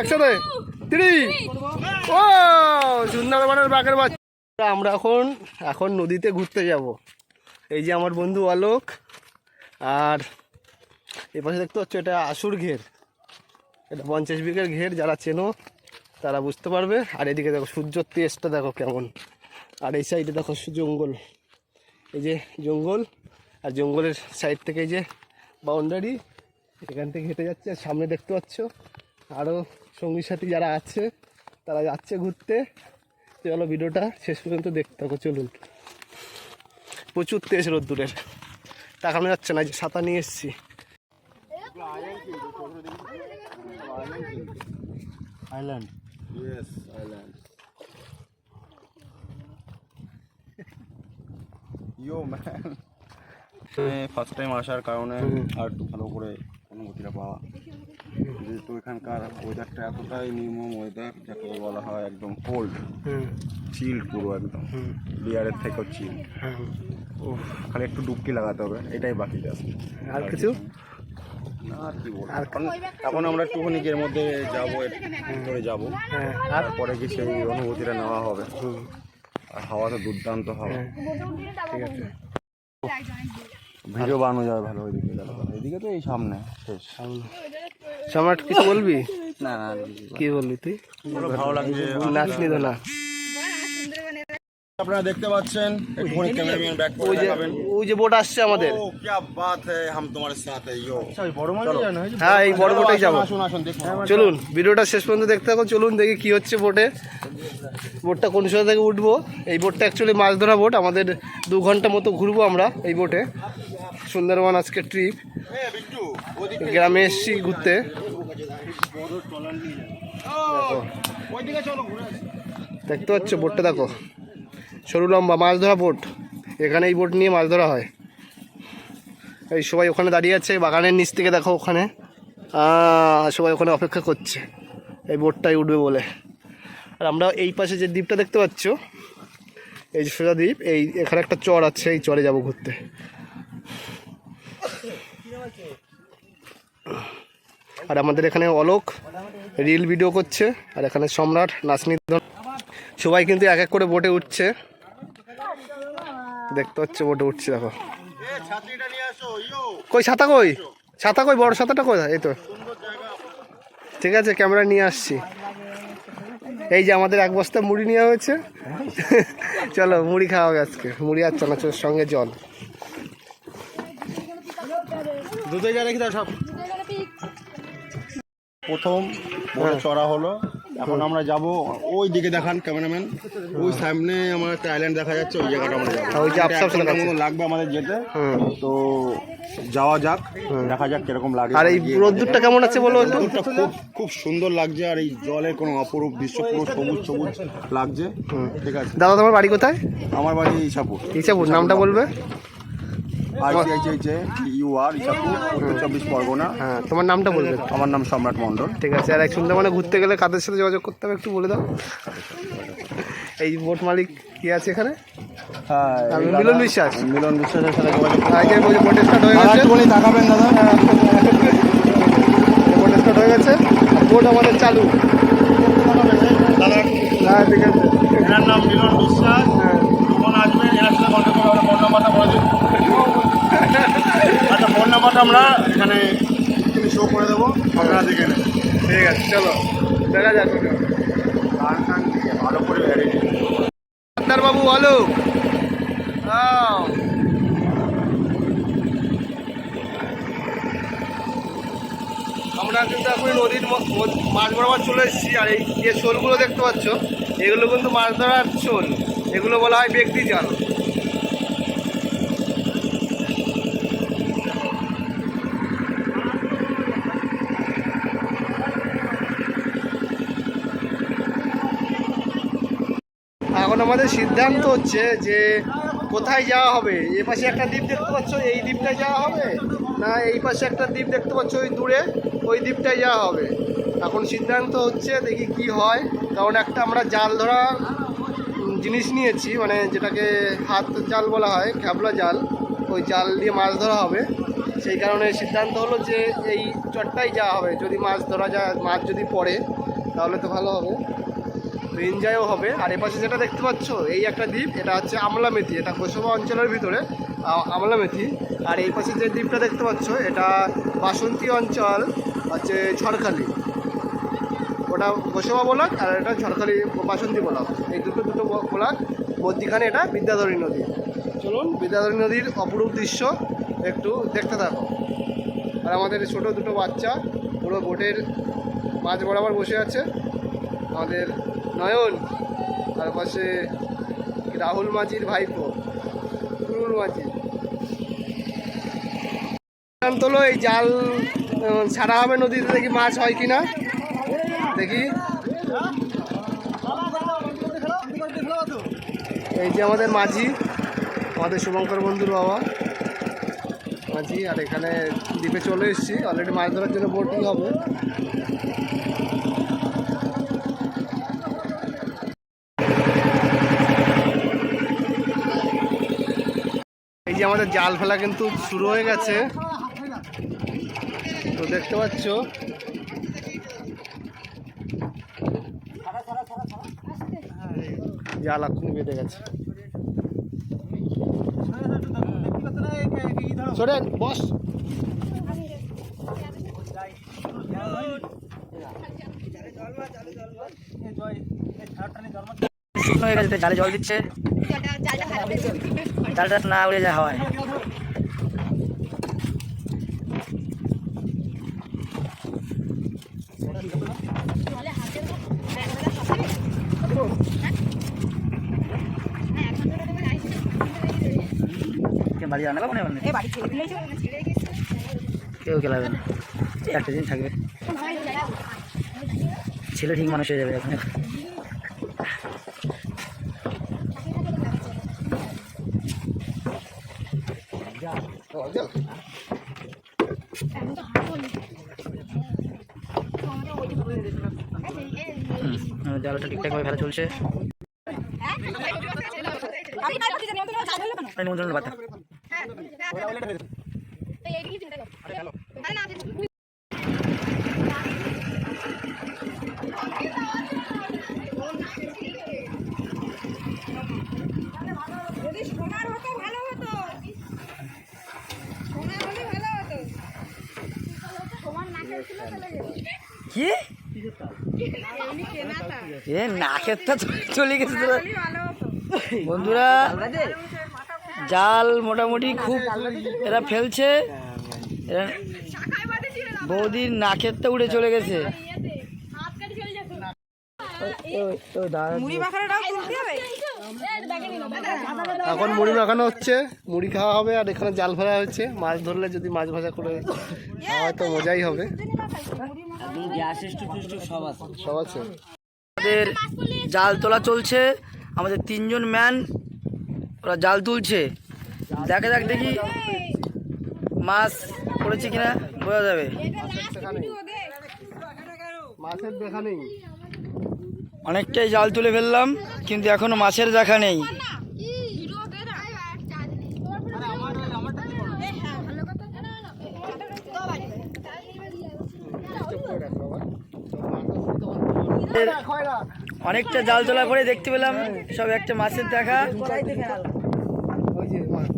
একসাথে ও, সুন্দরবনের বাঘের বাচ্চা। আমরা এখন এখন নদীতে ঘুরতে যাব। এই যে আমার বন্ধু আলোক, আর এপাশে দেখতে পাচ্ছ এটা আসুর ঘের। এটা পঞ্চাশ বিঘের ঘের, যারা চেনো তারা বুঝতে পারবে। আর এদিকে দেখো সূর্যর তেজটা দেখো কেমন। আর এই সাইডে দেখো জঙ্গল। এই যে জঙ্গল, আর জঙ্গলের সাইড থেকে এই যে বাউন্ডারি, এখান থেকে হেঁটে যাচ্ছে। আর সামনে দেখতে পাচ্ছ আরও সঙ্গী সাথী যারা আছে তারা যাচ্ছে ঘুরতে। চলো ভিডিওটা শেষ পর্যন্ত দেখতে থাকো চলুন। প্রচুর তেজ রোদ্দুরের। তাকানো যাচ্ছে না যে ছাতা নিয়ে এসেছি। Island yes island yo man first time আসার কারণে আর একটু ভালো করে অনুভূতিটা পাওয়া। যেহেতু এখানকার ওয়েদারটা এতটাই নির্মম ওয়েদার যাকে বলা হয় একদম কোল্ড চিল পুরো একদম বিয়ারের থেকেও চিল হ্যাঁ খালি একটু ডুবকি লাগাতে হবে এটাই বাকি আছে আর কিছু? এখন আমরা একটুখানি এর মধ্যে যাব ভিতরে যাব। হ্যাঁ আর পরে কি সেই অনুভূতিটা নেওয়া হবে। আর হাওয়া তো দুর্দান্ত হাওয়া। ঠিক আছে। ভিডিও বানানো যাবে ভালো ওইদিকে। এদিকে তো এই সামনে শেষ। সামনে। সম্রাট কিছু বলবি? না না কি বলবি তুই? ভালো লাগছে নাচনি তো না। আপনারা দেখতে পাচ্ছেন একটুখানি ক্যামেরাম্যান ব্যাক করে দেখাবেন। ওই যে বোট আসছে আমাদের। ও কি বাত হ্যায় হাম তোমার সাথ হ্যায় ইয়ো। আচ্ছা বড় মাছ জানা হ্যাঁ এই বড় বোটেই যাব। আসুন আসুন দেখুন। চলুন ভিডিওটা শেষ পর্যন্ত দেখতে থাকুন চলুন দেখি কি হচ্ছে বোটে। বোটটা কোন সময় থেকে উঠবো? এই বোটটা অ্যাকচুয়ালি মাছ ধরা বোট আমাদের দু ঘণ্টা মতো ঘুরবো আমরা এই বোটে। সুন্দরবন আজকে ট্রিপ গ্রামে এসছি ঘুরতে। দেখতে পাচ্ছ বোটটা, দেখো। সরু লম্বা, মাছ ধরা বোট। এখানে এই বোট নিয়ে মাছ ধরা হয়। এই সবাই ওখানে দাঁড়িয়ে আছে, বাগানের নিচ থেকে দেখো ওখানে। সবাই ওখানে অপেক্ষা করছে। এই বোটটাই উঠবে বলে। আর আমরা এই পাশে যে দ্বীপটা দেখতে পাচ্ছ, এই যে সোজা দ্বীপ, এই এখানে একটা চর আছে, এই চরে যাব ঘুরতে। আর আমাদের এখানে অলোক রিল ভিডিও করছে, আর এখানে সম্রাট নাচনি সবাই কিন্তু এক এক করে বোটে উঠছে। দেখতে হচ্ছে বোটে উঠছে, দেখো। কই, ছাতা কই? ছাতা কই? বড় ছাতাটা কই এই তো। ঠিক আছে, ক্যামেরা নিয়ে আসছি। এই যে আমাদের এক বস্তা মুড়ি নেওয়া হয়েছে। চলো, মুড়ি খাওয়া আজকে। মুড়ি আর চানাচুরের সঙ্গে জল। দুধে যা রেখে দাও সব। প্রথম বড় চড়া হলো। এখন আমরা যাব ওই দিকে দেখান ক্যামেরাম্যান। ওই সামনে আমার একটা আইল্যান্ড দেখা যাচ্ছে ওই জায়গাটা আমরা যাব। ওই যে। মতো লাগবে আমাদের যেতে। তো যাওয়া যাক দেখা যাক কীরকম লাগে। আর এই রোদ্দুরটা কেমন আছে বলো একটু? রোদ্দুরটা খুব খুব সুন্দর লাগছে আর এই জলের কোনো অপরূপ দৃশ্য পুরো সবুজ সবুজ লাগছে। ঠিক আছে। দাদা তোমার বাড়ি কোথায়? আমার বাড়ি ইসাপুর ইচ্ছাপুর নামটা বলবে? আইসিআইসিআইচে ইউ ইসাপুর উত্তর চব্বিশ পরগনা। হ্যাঁ তোমার নামটা বলবে আমার নাম সম্রাট মণ্ডল। ঠিক আছে আর এক সুন্দরবনে ঘুরতে গেলে কাদের সাথে যোগাযোগ করতে হবে একটু বলে দাও। এই বোট মালিক কি আছে এখানে? হ্যাঁ আমি মিলন বিশ্বাস। মিলন বিশ্বাসের সাথে যোগাযোগ বোট স্টার্ট হয়ে গেছে। একটুখানি তাকাবেন দাদা। বোট স্টার্ট হয়ে গেছে। বোট আমাদের চালু। দাদা হ্যাঁ ঠিক আছে। এনার নাম মিলন বিশ্বাস। হ্যাঁ। নাম্বারটা বলে আচ্ছা ফোন নাম্বারটা আমরা এখানে শো করে দেবো, আপনারা দেখে নেন ঠিক আছে, চলো, দেখা যাক গান টান ভালো করে ভ্যারিটি ডাক্তার বাবু বলো। আও। আমরা কিন্তু এখন নদীর মাছ বরাবর চলে এসেছি, আর এই যে শোলগুলো দেখতে পাচ্ছ, এগুলো কিন্তু মাছ ধরার শোল। এগুলো বলা হয় ব্যক্তি জাল এখন আমাদের সিদ্ধান্ত হচ্ছে যে কোথায় যাওয়া হবে? এ পাশে একটা দ্বীপ দেখতে পাচ্ছ? এই দ্বীপটায় যাওয়া হবে? না, এই পাশে একটা দ্বীপ দেখতে পাচ্ছ? ওই দূরে ওই দ্বীপটায় যাওয়া হবে। এখন সিদ্ধান্ত হচ্ছে দেখি কি হয়। কারণ একটা আমরা জাল ধরা জিনিস নিয়েছি মানে যেটাকে হাত জাল বলা হয় খ্যাবলা জাল, ওই জাল দিয়ে মাছ ধরা হবে। সেই কারণে সিদ্ধান্ত হলো যে এই চটটাই যাওয়া হবে। যদি মাছ ধরা যায়, মাছ যদি পড়ে, তাহলে তো ভালো হবে। এনজয়ও হবে। আর এপাশে যেটা দেখতে পাচ্ছ, এই একটা দ্বীপ, এটা হচ্ছে আমলামেথি এটা কোসবা অঞ্চলের ভিতরে আ- আমলামেথি আর এই পাশে যে দ্বীপটা দেখতে পাচ্ছ, এটা বাসন্তী অঞ্চল, হচ্ছে ঝড়খালি। ওটা গোসবা বলাক, আর এটা ঝড়খালি বাসন্তী বলাক। এই দুটো দুটো বলাক। মধ্যিখানে এটা বিদ্যাধরী নদী। চলুন, বিদ্যাধরী নদীর অপরূপ দৃশ্য একটু দেখতে থাকো। আর আমাদের ছোট দুটো বাচ্চা পুরো বোটের মাঝ বরাবর বসে আছে। আমাদের নয়ন, তার পাশে রাহুল মাঝির ভাইপো তুরুল মাঝি। তোলো এই জাল ছাড়া হবে নদীতে, দেখি মাছ হয় কিনা। দেখি। এই যে আমাদের মাঝি, আমাদের শুভঙ্কর বন্ধুর বাবা। মাঝি, আর এখানে দ্বীপে চলে এসেছি। অলরেডি মাছ ধরার জন্য বোটিং হবে। আমাদের জাল ফেলা কিন্তু শুরু হয়ে গেছে। তো দেখতে পাচ্ছ। জাল এখন বেঁধে গেছে। বস। জল দিচ্ছে। জালটা না উড়ে হাওয়ায় কে বাড়ি রান্না কেউ খেলাবে না। একটা দিন থাকবে। ছেলে ঠিক মানুষ হয়ে যাবে এখন। জালটা ঠিকঠাকভাবে ফেলা চলছে। এই নিমন্ত্রণ বার্তা যদি সোনার হতো ভালো হতো সোনা হলে ভালো হতো তোমার নাকের ছিল চলে যেত কি? এ, নাকের তো চলে গেছে তোরা। বন্ধুরা, জাল মোটামুটি খুব এরা ফেলছে। বৌদির নাকের তো উড়ে চলে গেছে ইয়েতে হাত কাটে চলে যেত মুড়ি মাখানোটাও তুলতে হবে এখন মুড়ি মাখানো হচ্ছে মুড়ি খাওয়া হবে আর এখানে জাল ফেলা হচ্ছে। মাছ ধরলে যদি মাছ ভাজা করে খাওয়া তো মজাই হবে। সব আছে। আমাদের জাল তোলা চলছে। আমাদের তিনজন ম্যান ওরা জাল তুলছে। দেখা যাক দেখি মাছ পড়েছে কিনা বোঝা যাবে। মাছের দেখা নেই। অনেকটাই জাল তুলে ফেললাম কিন্তু এখনও মাছের দেখা নেই। অনেকটা জাল তোলা পরে দেখতে পেলাম সব একটা মাছের দেখা। ওই যে মাছ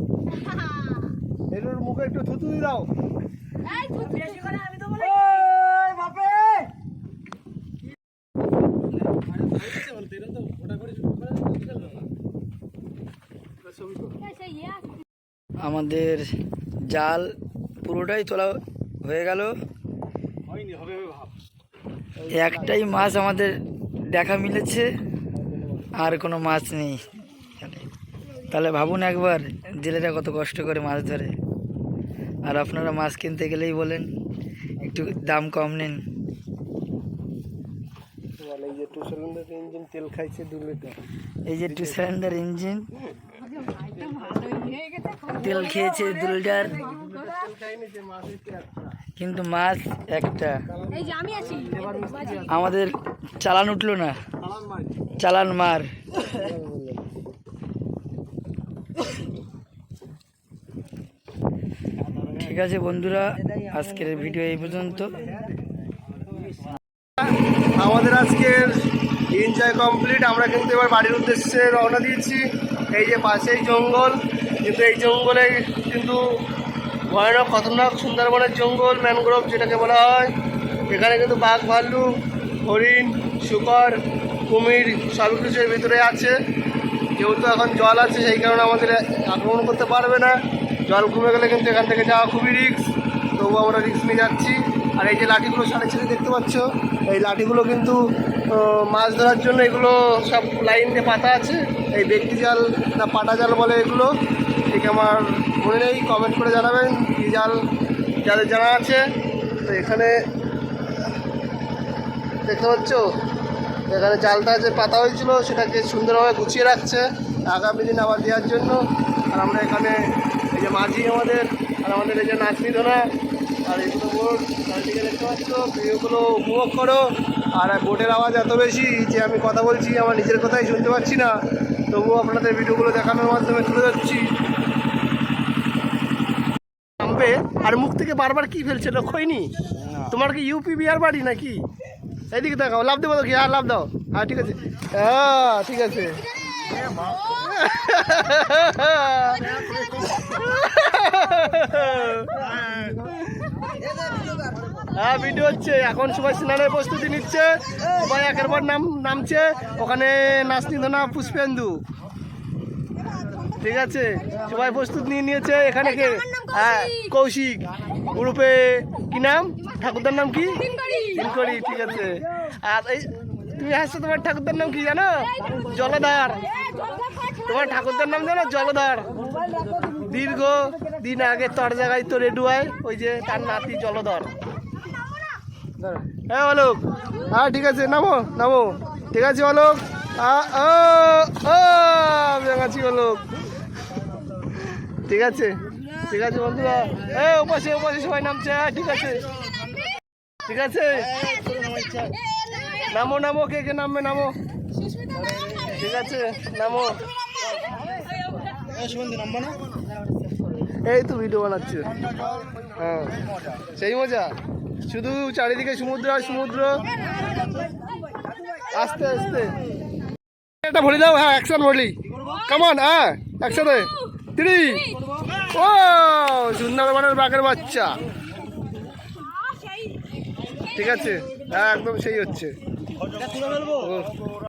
এর মুখে একটু থুতু দাও। আমাদের জাল পুরোটাই তোলা হয়ে গেল। একটাই মাছ আমাদের দেখা মিলেছে আর কোনো মাছ নেই তাহলে ভাবুন একবার জেলেরা কত কষ্ট করে মাছ ধরে। আর আপনারা মাছ কিনতে গেলেই বলেন একটু দাম কম নিন। এই যে টু সিলিন্ডার ইঞ্জিন তেল খাইছে দু লিটার এই যে টু সিলিন্ডার ইঞ্জিন তেল খেয়েছে দু লিটার কিন্তু মাছ একটা। আমাদের চালান উঠল না। চালান মার। ঠিক আছে বন্ধুরা, আজকের ভিডিও এই পর্যন্ত। আমাদের আজকের এনজয় কমপ্লিট আমরা কিন্তু এবার বাড়ির উদ্দেশ্যে রওনা দিয়েছি। এই যে পাশেই জঙ্গল। কিন্তু এই জঙ্গলে কিন্তু ভয়ানক, খতরনাক সুন্দরবনের জঙ্গল, ম্যানগ্রোভ যেটাকে বলা হয়। এখানে কিন্তু বাঘ ভাল্লুক হরিণ, শুকর, কুমির সব কিছু এর ভিতরে আছে। যেহেতু এখন জল আছে, সেই কারণে আমাদের আক্রমণ করতে পারবে না। জল কমে গেলে কিন্তু এখান থেকে যাওয়া খুবই রিস্ক। তবুও আমরা রিস্ক নিয়ে যাচ্ছি। আর এই যে লাঠিগুলো সাড়ে ছেড়ে দেখতে পাচ্ছ, এই লাঠিগুলো কিন্তু মাছ ধরার জন্য এগুলো সব লাইন দিয়ে পাতা আছে। এই ব্যক্তি জাল না পাটা জাল বলে এগুলো। ঠিক আমার মনে নেই কমেন্ট করে জানাবেন কী জাল যাদের জানা আছে। তো এখানে দেখতে পাচ্ছ? এখানে জালটা যে পাতা হয়েছিল, সেটাকে সুন্দরভাবে গুছিয়ে রাখছে। আগামী দিন আবার দেওয়ার জন্য। আর আমরা এখানে এই যে মাঝি আমাদের, আর আমাদের এই যে নাচনি ধরা, আর এগুলো বোট চারদিকে দেখতে পাচ্ছ? ভিডিওগুলো উপভোগ করো। আর বোটের আওয়াজ এত বেশি যে আমি কথা বলছি, আমার নিজের কথাই শুনতে পাচ্ছি না। তবুও আপনাদের ভিডিওগুলো দেখানোর মাধ্যমে তুলে যাচ্ছি নামবে আর মুখ থেকে বারবার কি ফেলছে লক্ষ্যইনি তোমার কি ইউপি বিহার বাড়ি নাকি? এইদিকে দেখাও লাভ দেবো কি হ্যাঁ লাভ দাও। হ্যাঁ ঠিক আছে। হ্যাঁ ঠিক আছে। হ্যাঁ ভিডিও হচ্ছে। এখন সবাই স্নানের প্রস্তুতি নিচ্ছে। সবাই একের পর নাম নামছে। ওখানে নাচনি ধনা পুষ্পেন্দু। ঠিক আছে? সবাই প্রস্তুত নিয়ে নিয়েছে। এখানে কে? হ্যাঁ কৌশিক গ্রুপে কি নাম? ঠাকুরদার নাম কি? দিনকরি ঠিক আছে। আর এই তুমি আসছো তোমার ঠাকুরদার নাম কি জানো? জলধার। তোমার ঠাকুরদার নাম জানো? জলধার। দীর্ঘ দিন আগে তোর জায়গায় তো রেডুয়ায় ওই যে তার নাতি জলধর। হ্যাঁ অলোক। হ্যাঁ ঠিক আছে নামো নামো। ঠিক আছে অলোক। আ- ও ও বেঙাছি অলোক। ঠিক আছে। ঠিক আছে বন্ধুরা এ, উপাসে উপাসে সবাই নামছে। ঠিক আছে। ঠিক আছে? নামো নামো, কে কে নামবে, নামো। ঠিক আছে, নামো। এই তো ভিডিও বানাচ্ছে। হ্যাঁ। সেই মজা। শুধু চারিদিকে সমুদ্র আর সমুদ্র। আস্তে আস্তে। এটা ভরে দাও হ্যাঁ অ্যাকশন ভরলি কেমন হ্যাঁ একসাথে। থ্রি ও সুন্দরবনের বাঘের বাচ্চা। ঠিক আছে? হ্যাঁ একদম সেই হচ্ছে। ও।